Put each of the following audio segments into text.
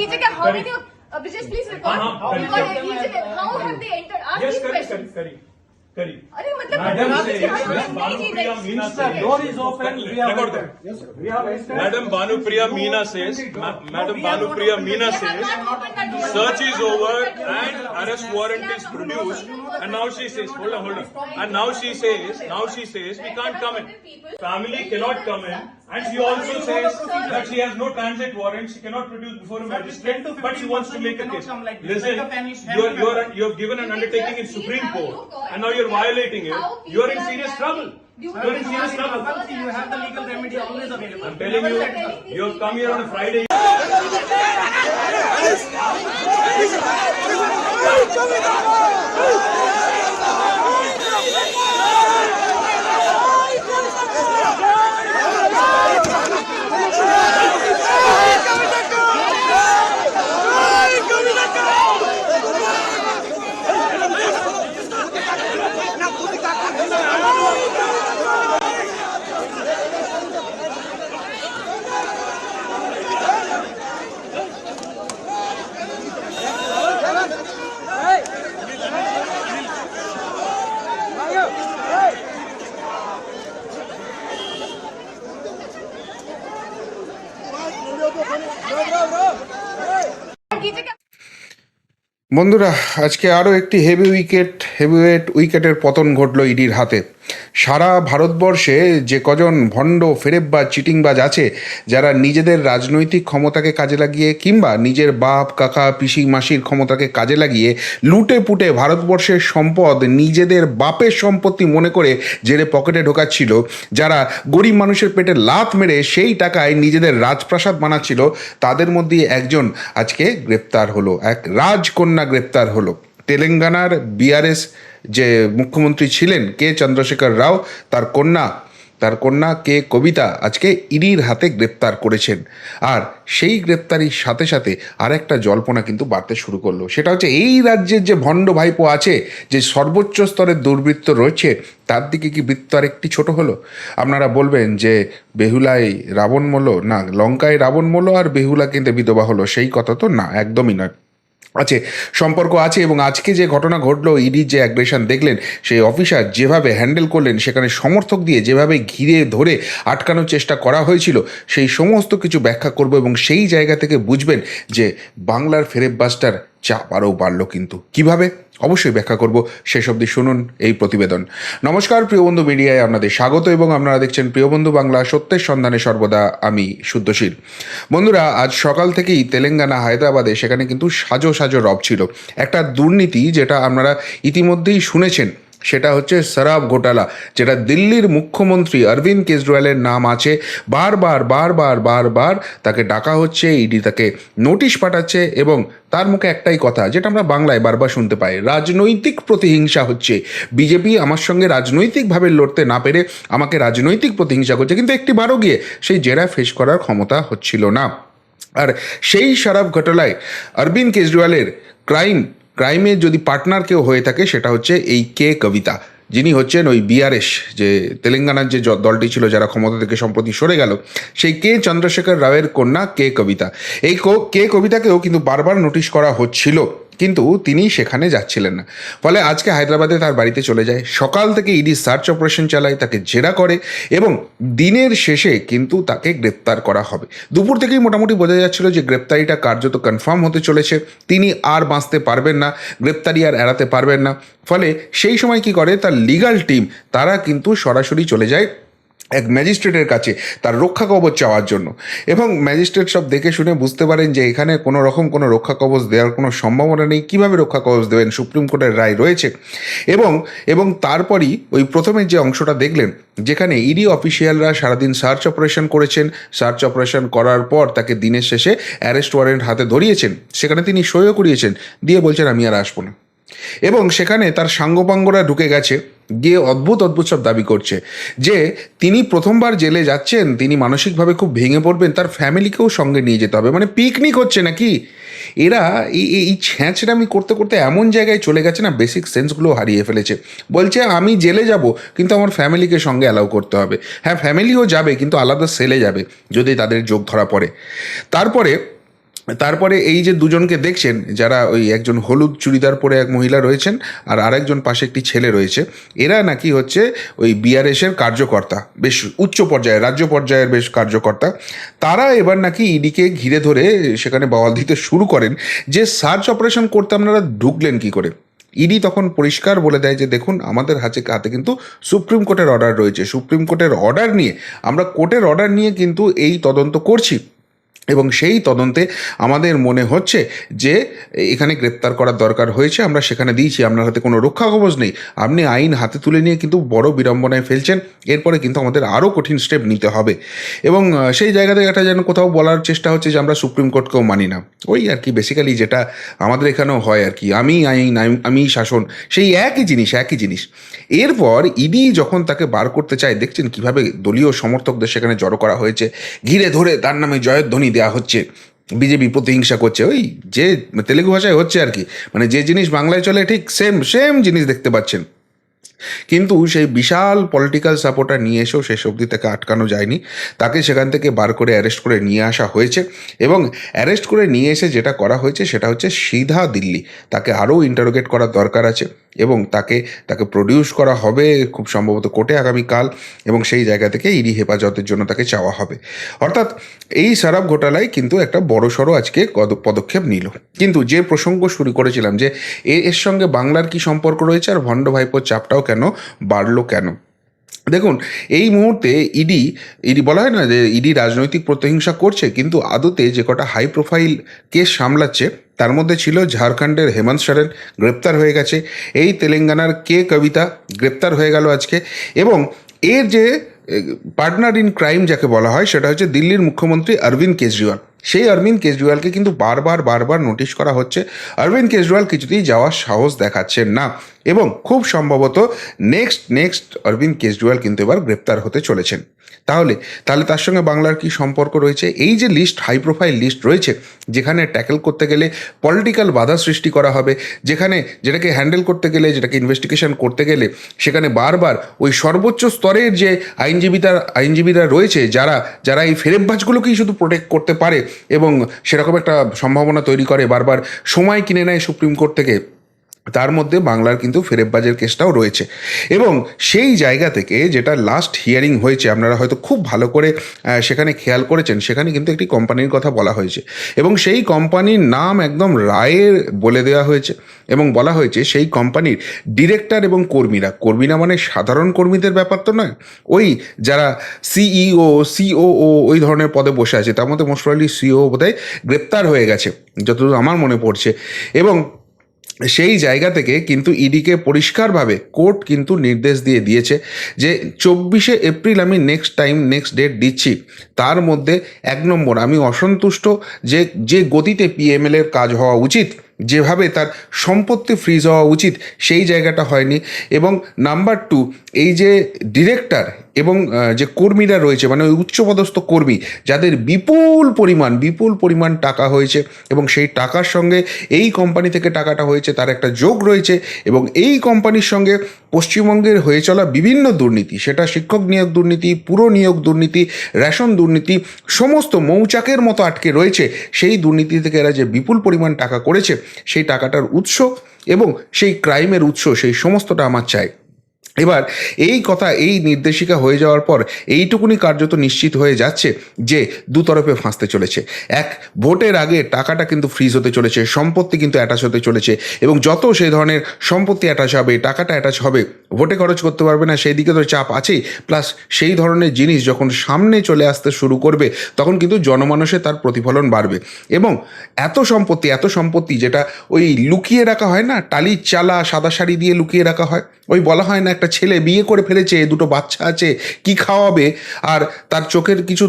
Teacher, how many? Uh, Brijesh, please record. Uh-huh. Record it. Each and every- How have they entered? Ask Yes, these correct, questions. correct, correct, correct. अरे मतलब Madam मतलब says, यहाँ Miss नहीं जी, Banupriya like- Meena Since the says. door is open, we have Record entered. that. We have entered. Madam Banupriya Meena says, Ma- Madam Banupriya Meena They have says, not opened that door. search is They have over not opened that door. and arrest warrant is produced. And now she says, hold on, hold on. And now she says, now she says, we can't come in. Family cannot come in. And she also says that she has no transit warrant, she cannot produce before a magistrate, but she wants to make a case. Listen, you are, you are, you have given an undertaking in Supreme Court, and now you are violating it. You are in serious trouble. You are in serious trouble. See, you have the legal remedy always available. I'm telling you, you have come here on a Friday. বন্ধুরা আজকে আরও একটি heavy wicket heavyweight উইকেটের পতন ঘটলো ইডির হাতে। সারা ভারতবর্ষে যে কজন ভণ্ড ফেরেববাজ চিটিংবাজ আছে, যারা নিজেদের রাজনৈতিক ক্ষমতাকে কাজে লাগিয়ে কিংবা নিজের বাপ, কাকা, পিসি, মাসির ক্ষমতাকে কাজে লাগিয়ে লুটে পুটে ভারতবর্ষের সম্পদ নিজেদের বাপের সম্পত্তি মনে করে জেরে পকেটে ঢোকাচ্ছিল, যারা গরিব মানুষের পেটে লাত মেরে সেই টাকায় নিজেদের রাজপ্রাসাদ বানাচ্ছিল, তাদের মধ্যে একজন আজকে গ্রেপ্তার হলো, এক রাজকন্যা গ্রেপ্তার হলো। তেলেঙ্গানার বিআরএস যে মুখ্যমন্ত্রী ছিলেন কে? চন্দ্রশেখর রাও, তার কন্যা তার কন্যা কে? কবিতা আজকে ইডির হাতে গ্রেপ্তার করেছেন। আর সেই গ্রেপ্তারির সাথে সাথে আর একটা জল্পনা কিন্তু বাড়তে শুরু করল। সেটা হচ্ছে এই রাজ্যের যে ভণ্ড ভাইপো আছে, যে সর্বোচ্চ স্তরের দুর্বৃত্ত রয়েছে, তার দিকে কি বৃত্ত আর একটি ছোট হলো? আপনারা বলবেন যে বেহুলায় রাবণ মলো, না, লঙ্কায় রাবণ মলো আর বেহুলা কিন্তু বিধবা হলো, সেই কথা তো না, একদমই নয়। আছে, সম্পর্ক আছে এবং আজকে যে ঘটনা ঘটলো ইডির যে অ্যাগ্রেশন দেখলেন, সেই অফিসার যেভাবে হ্যান্ডেল করলেন, সেখানে সমর্থক দিয়ে যেভাবে ঘিরে ধরে আটকানোর চেষ্টা করা হয়েছিল, সেই সমস্ত কিছু ব্যাখ্যা করব এবং সেই জায়গা থেকে বুঝবেন যে বাংলার ফেরেববাসটার চাপ আরও বাড়লো কিন্তু। কীভাবে? অবশ্যই ব্যাখ্যা করব। শেষ অবধি শুনুন এই প্রতিবেদন। নমস্কার, প্রিয় বন্ধু মিডিয়ায় আপনাদের স্বাগত এবং আপনারা দেখছেন প্রিয় বন্ধু বাংলা সত্যের সন্ধানে সর্বদা আমি শুদ্ধশীল বন্ধুরা, আজ সকাল থেকেই তেলেঙ্গানা, হায়দ্রাবাদে সেখানে কিন্তু সাজো সাজো রব ছিল। একটা দুর্নীতি যেটা আপনারা ইতিমধ্যেই শুনেছেন। সেটা হচ্ছে শরাব ঘোটালা, যেটা দিল্লির মুখ্যমন্ত্রী অরবিন্দ কেজরিওয়ালের নাম আছে। বারবার বারবার বারবার তাকে ডাকা হচ্ছে, ইডি তাকে নোটিশ পাঠাচ্ছে এবং তার মুখে একটাই কথা, যেটা আমরা বাংলায় বারবার শুনতে পাই, রাজনৈতিক প্রতিহিংসা হচ্ছে। বিজেপি আমার সঙ্গে রাজনৈতিকভাবে লড়তে না পেরে আমাকে রাজনৈতিক প্রতিহিংসা করছে, কিন্তু একটি বারও গিয়ে সেই জেরা ফেস করার ক্ষমতা হচ্ছিল না। আর সেই শরাব ঘটলায় অরবিন্দ কেজরিওয়ালের ক্রাইম ক্রাইমের যদি পার্টনার কেউ হয়ে থাকে, সেটা হচ্ছে এই কে কবিতা। যিনি হচ্ছেন ওই বিআরএস যে তেলেঙ্গানার যে দলটি ছিল যারা ক্ষমতা থেকে সম্প্রতি সরে গেল, সেই কে চন্দ্রশেখর রাওয়ের কন্যা কে কবিতা। এই কে কবিতাকেও কিন্তু বারবার নোটিশ করা হচ্ছিল। কিন্তু তিনি সেখানে যাচ্ছিলেন না। ফলে আজকে হায়দ্রাবাদে তার বাড়িতে চলে যায়। সকাল থেকে ইডি সার্চ অপারেশন চালায়, তাকে জেরা করে এবং দিনের শেষে কিন্তু তাকে গ্রেপ্তার করা হবে। দুপুর থেকেই মোটামুটি বোঝা যাচ্ছিল যে গ্রেপ্তারিটা কার্যত কনফার্ম হতে চলেছে। তিনি আর বাঁচতে পারবেন না, গ্রেপ্তারি আর এড়াতে পারবেন না। ফলে সেই সময় কি করে, তার লিগাল টিম, তারা কিন্তু সরাসরি চলে যায় এক ম্যাজিস্ট্রেটের কাছে তার রক্ষা কবচ চাওয়ার জন্য। এবং ম্যাজিস্ট্রেট সব দেখে শুনে বুঝতে পারেন যে এখানে কোনো রকম কোনো রক্ষা কবচ দেওয়ার কোনো সম্ভাবনা নেই। কীভাবে রক্ষা কবচ দেবেন? সুপ্রিম কোর্টের রায় রয়েছে। এবং এবং তারপরই ওই প্রথমে যে অংশটা দেখলেন, যেখানে ইডি অফিসিয়ালরা সারাদিন সার্চ অপারেশন করেছেন। সার্চ অপারেশন করার পর তাকে দিনের শেষে অ্যারেস্ট ওয়ারেন্ট হাতে ধরিয়েছেন। সেখানে তিনি সইও করিয়েছেন। দিয়ে বলছেন, আমি আর আসব না। এবং সেখানে তার সাঙ্গপাঙ্গরা ঢুকে গেছে, গিয়ে অদ্ভুত অদ্ভুত সব দাবি করছে। যে তিনি প্রথমবার জেলে যাচ্ছেন, তিনি মানসিকভাবে খুব ভেঙে পড়বেন, তার ফ্যামিলিকেও সঙ্গে নিয়ে যেতে হবে। মানে পিকনিক হচ্ছে নাকি? এরা এই, এই- ছ্যাঁচড়ামি করতে করতে এমন জায়গায় চলে গেছে না বেসিক সেন্সগুলো হারিয়ে ফেলেছে। বলছে, আমি জেলে যাব, কিন্তু আমার ফ্যামিলিকে সঙ্গে অ্যালাউ করতে হবে। হ্যাঁ ফ্যামিলিও যাবে, কিন্তু আলাদা সেলে যাবে, যদি তাদের যোগ ধরা পড়ে। তারপরে তারপরে এই যে দুজনকে দেখছেন, যারা ওই একজন হলুদ চুড়িদার পরে এক মহিলা রয়েছেন আর আরেকজন পাশে একটি ছেলে রয়েছে, এরা নাকি হচ্ছে ওই বিআরএসের কার্যকর্তা, বেশ উচ্চ পর্যায়ে রাজ্য পর্যায়ের বেশ কার্যকর্তা। তারা এবার নাকি ইডিকে ঘিরে ধরে সেখানে বওয়াল দিতে শুরু করেন যে, সার্চ অপারেশন করতে আপনারা ঢুকলেন কি করে? ইডি তখন পরিষ্কার বলে দেয় যে, দেখুন, আমাদের হাতে হাতে কিন্তু সুপ্রিম কোর্টের অর্ডার রয়েছে। সুপ্রিম কোর্টের অর্ডার নিয়ে, আমরা কোর্টের অর্ডার নিয়ে কিন্তু এই তদন্ত করছি। এবং সেই তদন্তে আমাদের মনে হচ্ছে যে এখানে গ্রেপ্তার করার দরকার হয়েছে, আমরা সেখানে দিয়েছি, আপনার হাতে কোনো রক্ষা কবচ নেই। আপনি আইন হাতে তুলে নিয়ে কিন্তু বড় বিড়ম্বনায় ফেলছেন, এরপরে কিন্তু আমাদের আরও কঠিন স্টেপ নিতে হবে। এবং সেই জায়গা থেকে একটা যেন কোথাও বলার চেষ্টা হচ্ছে যে আমরা সুপ্রিম কোর্টকেও মানি না। ওই আর কি বেসিক্যালি যেটা আমাদের এখানেও হয় আর কি। আমি আইন আমি- শাসন, সেই একই জিনিস একই জিনিস। এরপর ইডি যখন তাকে বার করতে চায়, দেখছেন কীভাবে দলীয় সমর্থকদের সেখানে জড়ো করা হয়েছে, ঘিরে ধরে তার নামে জয়ধ্বনি দেওয়া হচ্ছে, বিজেপি প্রতিহিংসা করছে, ওই যে তেলেগু ভাষায় হচ্ছে আর কি মানে যে জিনিস বাংলায় চলে ঠিক সেম সেম জিনিস দেখতে পাচ্ছেন। কিন্তু সেই বিশাল পলিটিক্যাল সাপোর্টার নিয়ে এসেও শেষ অবধি তাকে আটকানো যায়নি, তাকে সেখান থেকে বার করে অ্যারেস্ট করে নিয়ে আসা হয়েছে এবং অ্যারেস্ট করে নিয়ে এসে যেটা করা হয়েছে সেটা হচ্ছে সিধা দিল্লি, তাকে আরও ইন্টারোগেট করার দরকার আছে। এবং তাকে তাকে প্রডিউস করা হবে খুব সম্ভবত কোর্টে আগামীকাল এবং সেই জায়গা থেকে ইডি হেফাজতের জন্য তাকে চাওয়া হবে। অর্থাৎ এই সারাব ঘোটালায় কিন্তু একটা বড় সড়ো আজকে পদক্ষেপ নিল। কিন্তু যে প্রসঙ্গ শুরু করেছিলাম যে এর সঙ্গে বাংলার কি সম্পর্ক রয়েছে আর ভণ্ড ভাইপোর চাপটাও কেন বাড়লো কেন? দেখুন, এই মুহূর্তে ইডি ইডি বলা হয় না যে ইডি রাজনৈতিক প্রতিহিংসা করছে, কিন্তু আদতে যে কটা হাই প্রোফাইল কেস সামলাচ্ছে, তার মধ্যে ছিল ঝাড়খণ্ডের হেমন্ত সোরেন, গ্রেপ্তার হয়ে গেছে। এই তেলেঙ্গানার কে কবিতা, গ্রেপ্তার হয়ে গেল আজকে। এবং এর যে পার্টনার ইন ক্রাইম যাকে বলা হয়, সেটা হচ্ছে দিল্লির মুখ্যমন্ত্রী অরবিন্দ কেজরিওয়াল। সেই অরবিন্দ কেজরিওয়ালকে কিন্তু বারবার বারবার নোটিশ করা হচ্ছে। অরবিন্দ কেজরিওয়াল কিছুতেই যাওয়ার সাহস দেখাচ্ছেন না। এবং খুব সম্ভবত নেক্সট নেক্সট অরবিন্দ কেজরিওয়াল কিন্তু এবার গ্রেপ্তার হতে চলেছেন। তাহলে তাহলে তার সঙ্গে বাংলার কি সম্পর্ক রয়েছে? এই যে লিস্ট হাই প্রোফাইল লিস্ট রয়েছে, যেখানে ট্যাকেল করতে গেলে পলিটিক্যাল বাধা সৃষ্টি করা হবে, যেখানে যেটাকে হ্যান্ডেল করতে গেলে, যেটাকে ইনভেস্টিগেশন করতে গেলে, সেখানে বারবার ওই সর্বোচ্চ স্তরের যে আইনজীবীরা আইনজীবীরা রয়েছে, যারা যারা এই ফেরেববাজগুলোকেই শুধু প্রোটেক্ট করতে পারে এবং সেরকম একটা সম্ভাবনা তৈরি করে বারবার সময় কিনে নেয় সুপ্রিম কোর্ট থেকে তার মধ্যে বাংলার কিন্তু ফেরেববাজের কেসটাও রয়েছে। এবং সেই জায়গা থেকে যেটা লাস্ট হিয়ারিং হয়েছে, আপনারা হয়তো খুব ভালো করে সেখানে খেয়াল করেছেন, সেখানে কিন্তু একটি কোম্পানির কথা বলা হয়েছে। এবং সেই কোম্পানির নাম একদম রায়ের বলে দেওয়া হয়েছে। এবং বলা হয়েছে সেই কোম্পানির ডিরেক্টর এবং কর্মীরা। কর্মীরা মানে সাধারণ কর্মীদের ব্যাপার তো নয়। ওই যারা সিইও সিওও ওই ধরনের পদে বসে আছে, তার মধ্যে মোস্ট সিও বোধহয় গ্রেপ্তার হয়ে গেছে, যতদূর আমার মনে পড়ছে। এবং সেই জায়গা থেকে কিন্তু ইডিকে পরিষ্কারভাবে কোর্ট কিন্তু নির্দেশ দিয়ে দিয়েছে যে চব্বিশে এপ্রিল আমি নেক্সট টাইম নেক্সট ডেট দিচ্ছি। তার মধ্যে এক নম্বর, আমি অসন্তুষ্ট যে যে গতিতে পিএমএল এর কাজ হওয়া উচিত, যেভাবে তার সম্পত্তি ফ্রিজ হওয়া উচিত, সেই জায়গাটা হয়নি। এবং নাম্বার টু এই যে ডিরেক্টর এবং যে কর্মীরা রয়েছে মানে ওই উচ্চপদস্থ কর্মী, যাদের বিপুল পরিমাণ বিপুল পরিমাণ টাকা হয়েছে এবং সেই টাকার সঙ্গে এই কোম্পানি থেকে টাকাটা হয়েছে, তার একটা যোগ রয়েছে এবং এই কোম্পানির সঙ্গে পশ্চিমবঙ্গের হয়ে চলা বিভিন্ন দুর্নীতি, সেটা শিক্ষক নিয়োগ দুর্নীতি, পুরো নিয়োগ দুর্নীতি, রেশন দুর্নীতি, সমস্ত মৌচাকের মতো আটকে রয়েছে। সেই দুর্নীতি থেকে এরা যে বিপুল পরিমাণ টাকা করেছে, সেই টাকাটার উৎস এবং সেই ক্রাইমের উৎস, সেই সমস্তটা আমার চাই। এবার এই কথা, এই নির্দেশিকা হয়ে যাওয়ার পর এইটুকুনি কার্যত নিশ্চিত হয়ে যাচ্ছে যে দুতরফে ফাঁসতে চলেছে। এক, ভোটের আগে টাকাটা কিন্তু ফ্রিজ হতে চলেছে, সম্পত্তি কিন্তু অ্যাটাচ হতে চলেছে এবং যত সেই ধরনের সম্পত্তি অ্যাটাচ হবে, টাকাটা অ্যাটাচ হবে, ভোটে খরচ করতে পারবে না, সেই দিকে তো চাপ আছেই। প্লাস সেই ধরনের জিনিস যখন সামনে চলে আসতে শুরু করবে, তখন কিন্তু জনমানসে তার প্রতিফলন বাড়বে। এবং এত সম্পত্তি এত সম্পত্তি যেটা ওই লুকিয়ে রাখা হয় না, টালির চালা, সাদা শাড়ি দিয়ে লুকিয়ে রাখা হয়, ওই বলা হয় না একটা ছেলে বিয়ে করে ফেলেছে, দুটো বাচ্চা আছে, কি খাওয়াবে? আর তার চোখের কিছু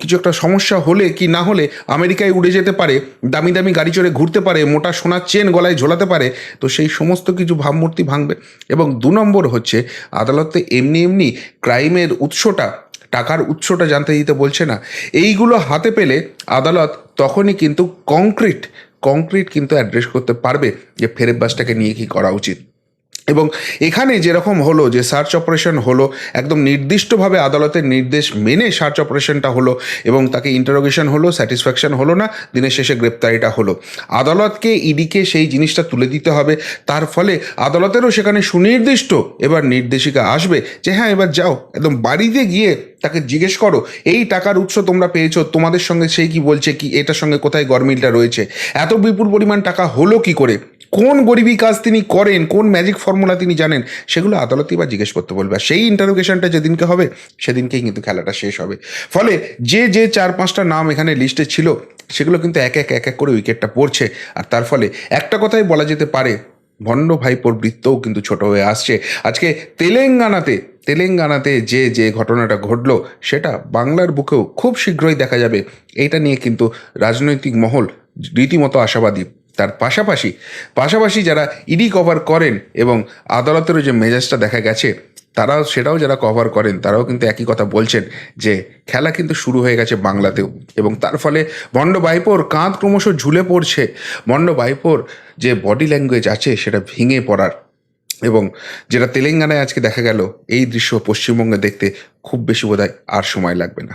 কিছু একটা সমস্যা হলে কি না হলে আমেরিকায় উড়ে যেতে পারে, দামি দামি গাড়ি চড়ে ঘুরতে পারে, মোটা সোনার চেন গলায় ঝোলাতে পারে, তো সেই সমস্ত কিছু ভাবমূর্তি ভাঙবে। এবং দু নম্বর হচ্ছে, আদালতে এমনি এমনি ক্রাইমের উৎসটা, টাকার উৎসটা জানতে দিতে বলছে না। এইগুলো হাতে পেলে আদালত তখনই কিন্তু কংক্রিট কংক্রিট কিন্তু অ্যাড্রেস করতে পারবে যে ফেরেববাসটাকে নিয়ে কি করা উচিত। এবং এখানে যেরকম হলো যে সার্চ অপারেশন হলো, একদম নির্দিষ্টভাবে আদালতের নির্দেশ মেনে সার্চ অপারেশনটা হলো এবং তাকে ইন্টারোগেশন হলো স্যাটিসফ্যাকশন হলো না, দিনের শেষে গ্রেপ্তারিটা হলো। আদালতকে ইডিকে সেই জিনিসটা তুলে দিতে হবে, তার ফলে আদালতেরও সেখানে সুনির্দিষ্ট এবার নির্দেশিকা আসবে যে হ্যাঁ এবার যাও, একদম বাড়িতে গিয়ে তাকে জিজ্ঞেস করো, এই টাকার উৎস তোমরা পেয়েছ, তোমাদের সঙ্গে সেই কি বলছে, কি, এটার সঙ্গে কোথায় গরমিলটা রয়েছে? এত বিপুল পরিমাণ টাকা হলো কি করে? কোন গরিবী কাজ তিনি করেন, কোন ম্যাজিক ফর্মুলা তিনি জানেন, সেগুলো আদালতই বা জিজ্ঞেস করতে বলবে। সেই ইন্টারোগেশনটা যেদিনকে হবে, সেদিনকেই কিন্তু খেলাটা শেষ হবে। ফলে যে যে চার পাঁচটা নাম এখানে লিস্টে ছিল, সেগুলো কিন্তু এক এক এক এক করে উইকেটটা পড়ছে। আর তার ফলে একটা কথাই বলা যেতে পারে, ভণ্ড ভাইপোর বৃত্তও কিন্তু ছোট হয়ে আসছে। আজকে তেলেঙ্গানাতে তেলেঙ্গানাতে যে যে ঘটনাটা ঘটলো, সেটা বাংলার বুকেও খুব শীঘ্রই দেখা যাবে। এইটা নিয়ে কিন্তু রাজনৈতিক মহল রীতিমতো আশাবাদী। তার পাশাপাশি পাশাপাশি যারা ইডি কভার করেন এবং আদালতেরও যে মেজাজটা দেখা গেছে, তারাও, সেটাও যারা কভার করেন, তারাও কিন্তু একই কথা বলছেন যে খেলা কিন্তু শুরু হয়ে গেছে বাংলাতেও এবং তার ফলে বন্ড বাইপোর কাঁধ ক্রমশ ঝুলে পড়ছে। বন্ড বাইপোর যে বডি ল্যাঙ্গুয়েজ আছে, সেটা ভেঙে পড়ার এবং যেটা তেলেঙ্গানায় আজকে দেখা গেল, এই দৃশ্য পশ্চিমবঙ্গে দেখতে খুব বেশি বোধহয় আর সময় লাগবে না।